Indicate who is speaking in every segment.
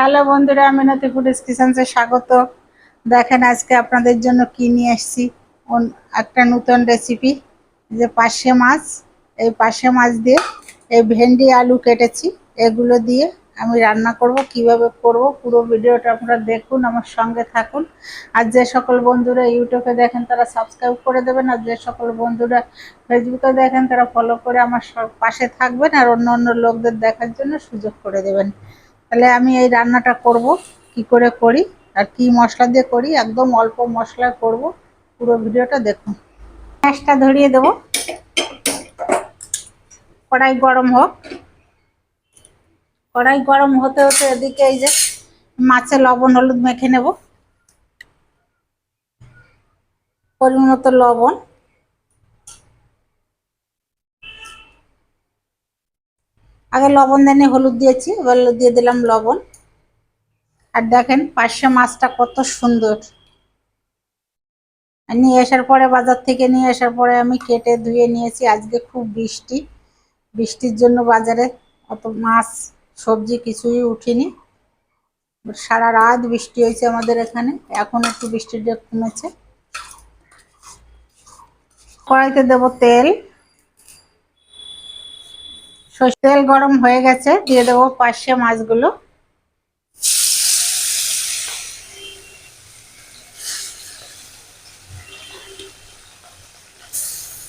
Speaker 1: Hello বন্ধুরা মিনতি food কিচেন্সে স্বাগত। দেখেন আজকে আপনাদের জন্য কি নিয়ে এসেছি। একটা নতুন রেসিপি যে পাশে মাছ, এই পাশে মাছ দিয়ে এই ভেন্ডি আলু কেটেছি। এগুলো দিয়ে আমি রান্না করব, কীভাবে করব, পুরো ভিডিওটা আপনারা দেখুন, আমার সঙ্গে থাকুন। আর যে সকল বন্ধুরা ইউটিউবে দেখেন, তারা সাবস্ক্রাইব করে দেবেন। আর যে সকল বন্ধুরা ফেসবুকে দেখেন, তারা ফলো করে আমার পাশে থাকবেন। আর অন্য অন্য লোকদের দেখার জন্য সুযোগ করে দেবেন। তাহলে আমি এই রান্নাটা করব, কি করে করি আর কি মশলা দিয়ে করি, একদম অল্প মশলা করব। পুরো ভিডিওটা দেখুন। গ্যাসটা ধরিয়ে দেব। কড়াই গরম হোক। কড়াই গরম হতে হতে এদিকে এই যে মাছে লবণ, হলুদ মেখে নেব। মতো লবণ। আগে লবণ দেনে, হলুদ দিয়েছি, এবার দিয়ে দিলাম লবণ। আর দেখেন পার্শে মাছটা কত সুন্দর। নিয়ে আসার পরে, বাজার থেকে নিয়ে আসার পরে আমি কেটে ধুয়ে নিয়েছি। আজকে খুব বৃষ্টি। বৃষ্টির জন্য বাজারে অত মাছ, সবজি কিছুই উঠিনি। সারা রাত বৃষ্টি হয়েছে আমাদের এখানে। এখন একটু বৃষ্টিটা কমেছে। কড়াইতে দেব তেল। তেল গরম হয়ে গেছে, দিয়ে দেবো পার্শে মাছগুলো।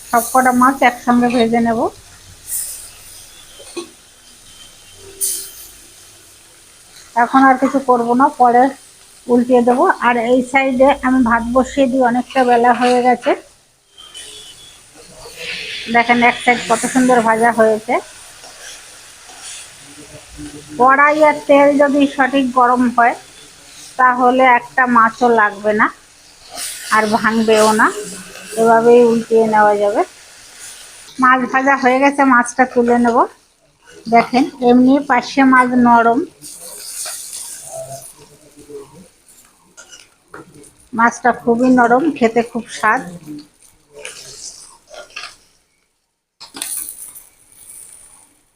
Speaker 1: সব কটা মাছ একসঙ্গে ভেজে নেব। এখন আর কিছু করব না, পরে উল্টিয়ে দেবো। আর এই সাইডে আমি ভাত বসিয়ে দিই, অনেকটা বেলা হয়ে গেছে। দেখেন এক সাইড কত সুন্দর ভাজা হয়েছে। কড়াই আর তেল যদি সঠিক গরম হয়, তাহলে একটা মাছও লাগবে না, আর ভাঙবেও না। এভাবেই উল্টিয়ে নেওয়া যাবে। মাছ ভাজা হয়ে গেছে, মাছটা তুলে নেব। দেখেন, এমনি পাশে মাছ নরম। মাছটা খুবই নরম, খেতে খুব স্বাদ।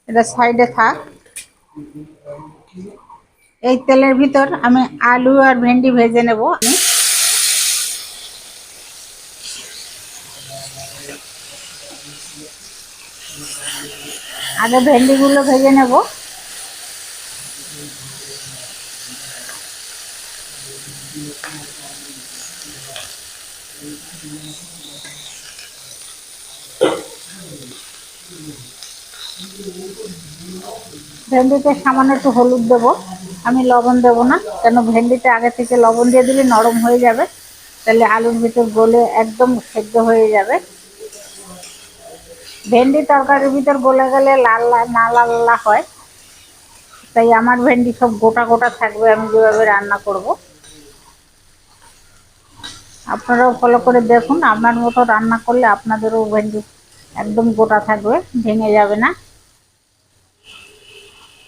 Speaker 1: এটা সাইডে থাক। এই তেলের ভিতর আমি আলু আর ভেন্ডি ভেজে নেব আমি। আগে ভেন্ডিগুলো ভেজে নেব। ভেন্ডিতে সামান্য একটু হলুদ দেবো। আমি লবণ দেবো না, কেন ভেন্ডিতে আগে থেকে লবণ দিয়ে দিলে নরম হয়ে যাবে। তাহলে আলুর ভিতর গলে একদম সেদ্ধ হয়ে যাবে। ভেন্ডি তরকারির ভিতর গলে গেলে লাল না লাল লাল হয়। তাই আমার ভেন্ডি সব গোটা গোটা থাকবে, আমি যেভাবে রান্না করব। আপনারাও ফলো করে দেখুন, আপনার মতো রান্না করলে আপনাদেরও ভেন্ডি একদম গোটা থাকবে, ভেঙে যাবে না।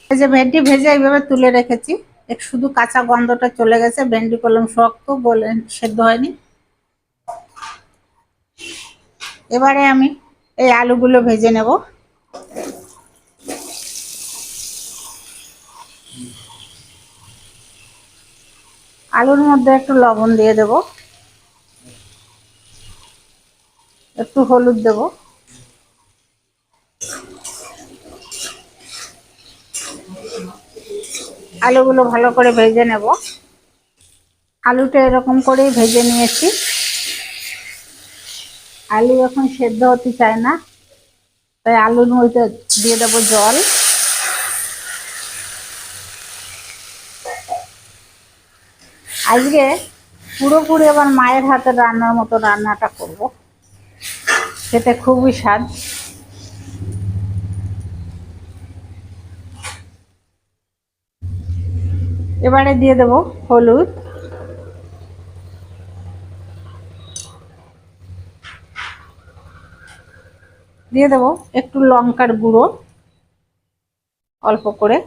Speaker 1: এই যে ভেন্ডি ভেজে এইভাবে তুলে রেখেছি। এক শুধু কাঁচা গন্ধটা চলে গেছে, ভেন্ডি কলম শক্ত বলে সেদ্ধ হয়নি। এবারে আমি এই আলুগুলো ভেজে নেব। আলুর মধ্যে একটু লবণ দিয়ে দেব। একটু হলুদ দেব। আলুগুলো ভালো করে ভেজে নেব। আলুটা এরকম করেই ভেজে নিয়েছি। আলু এখন সেদ্ধ হতে চায় না, তাই আলুর মধ্যে দিয়ে দেবো জল। আজকে পুরোপুরি আবার মায়ের হাতের রান্নার মতো রান্নাটা করব। খেতে খুবই স্বাদ। এবারে দিয়ে দেব হলুদ। দিয়ে দেবো একটু লঙ্কার গুঁড়ো, অল্প করে।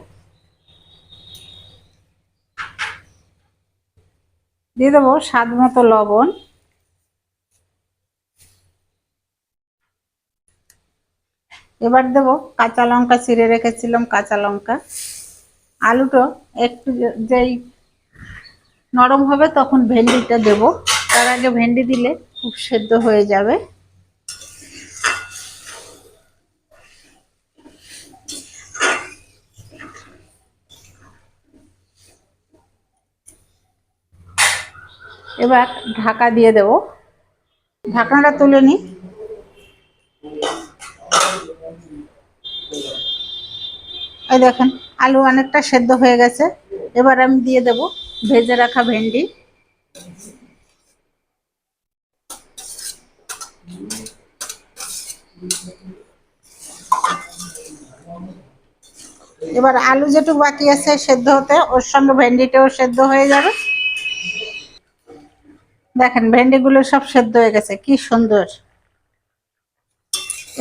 Speaker 1: দিয়ে দেবো স্বাদ মতো লবণ। এবার দেব কাঁচা লঙ্কা, চিড়ে রেখেছিলাম কাঁচা লঙ্কা। আলুটা একটু যেই নরম হবে তখন ভেন্ডিটা দেব। তার আগে ভেন্ডি দিলে খুব সেদ্ধ হয়ে যাবে। এবার ঢাকা দিয়ে দেব। ঢাকনাটা তুলে নিই। এই দেখেন, আলু অনেকটা সেদ্ধ হয়ে গেছে। এবার আমি দিয়ে দেব ভেজে রাখা ভেন্ডি। এবার আলু যেটুকু বাকি আছে সেদ্ধ হতে, ওর সঙ্গে ভেন্ডিটাও সেদ্ধ হয়ে যাবে। দেখেন, ভেন্ডিগুলো সব সেদ্ধ হয়ে গেছে, কি সুন্দর।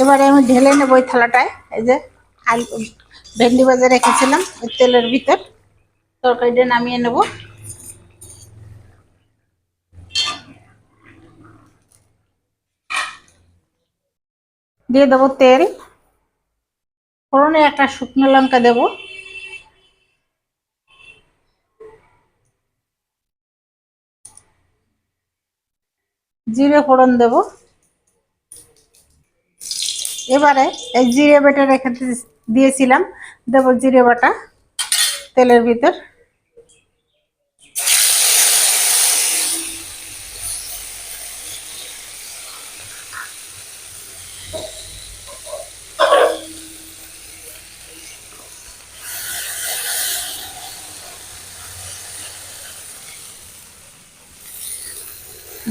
Speaker 1: এবারে আমি ঢেলে নেব ওই থালাটায়, এই যে। আলু, ভেন্ডি ভাজা রেখেছিলাম, ওই তেলের ভিতর। তরকারিটা নামিয়ে নেব। দিয়ে দেবো তেল। ফোড়নে একটা শুকনো লঙ্কা দেবো। জিরে ফোড়ন দেব। এবারে এই জিরে বেটে রেখে দিয়েছিলাম। দেব জিরে বাটা, তেলের ভিতর।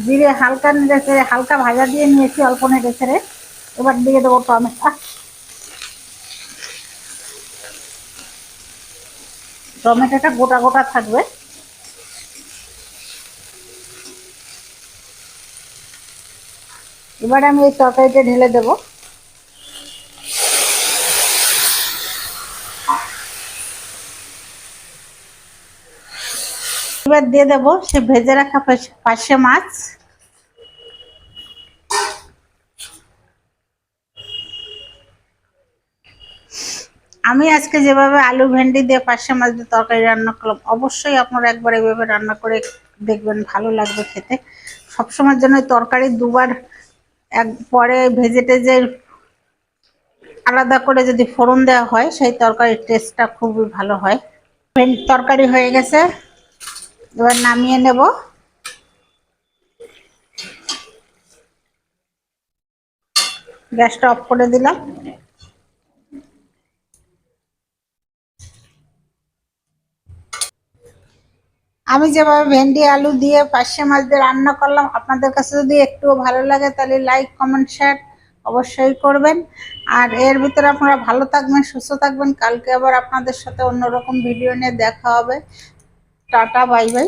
Speaker 1: জিরে হালকা নেড়ে হালকা ভাজা দিয়ে নিয়েছি অল্প নেড়ে ছেড়ে এবার দিয়ে দেবো টমেটো। টমেটোটা গোটা গোটা থাকবে। এবার আমি এই তরকারিটা ঢেলে দেবো। এবার দিয়ে দেবো সে ভেজে রাখা পাশ- মাছ। আমি আজকে যেভাবে আলু ভেন্ডি দিয়ে পার্শে মাছ দিয়ে তরকারি রান্না করলাম, অবশ্যই আপনারা একবার এভাবে রান্না করে দেখবেন, ভালো লাগবে খেতে। সবসময়ের জন্য তরকারি দুবার, এক পরে ভেজে টেজে আলাদা করে যদি ফোড়ন দেওয়া হয়, সেই তরকারির টেস্টটা খুবই ভালো হয়। তরকারি হয়ে গেছে, এবার নামিয়ে নেব। গ্যাসটা অফ করে দিলাম। আমি যেভাবে ভেন্ডি, আলু দিয়ে পার্শে মাছ দিয়ে রান্না করলাম, আপনাদের কাছে যদি একটুও ভালো লাগে, তাহলে লাইক কমেন্ট শেয়ার অবশ্যই করবেন। আর এর ভিতরে আপনারা ভালো থাকবেন, সুস্থ থাকবেন। কালকে আবার আপনাদের সাথে অন্যরকম ভিডিও নিয়ে দেখা হবে। Tata bye bye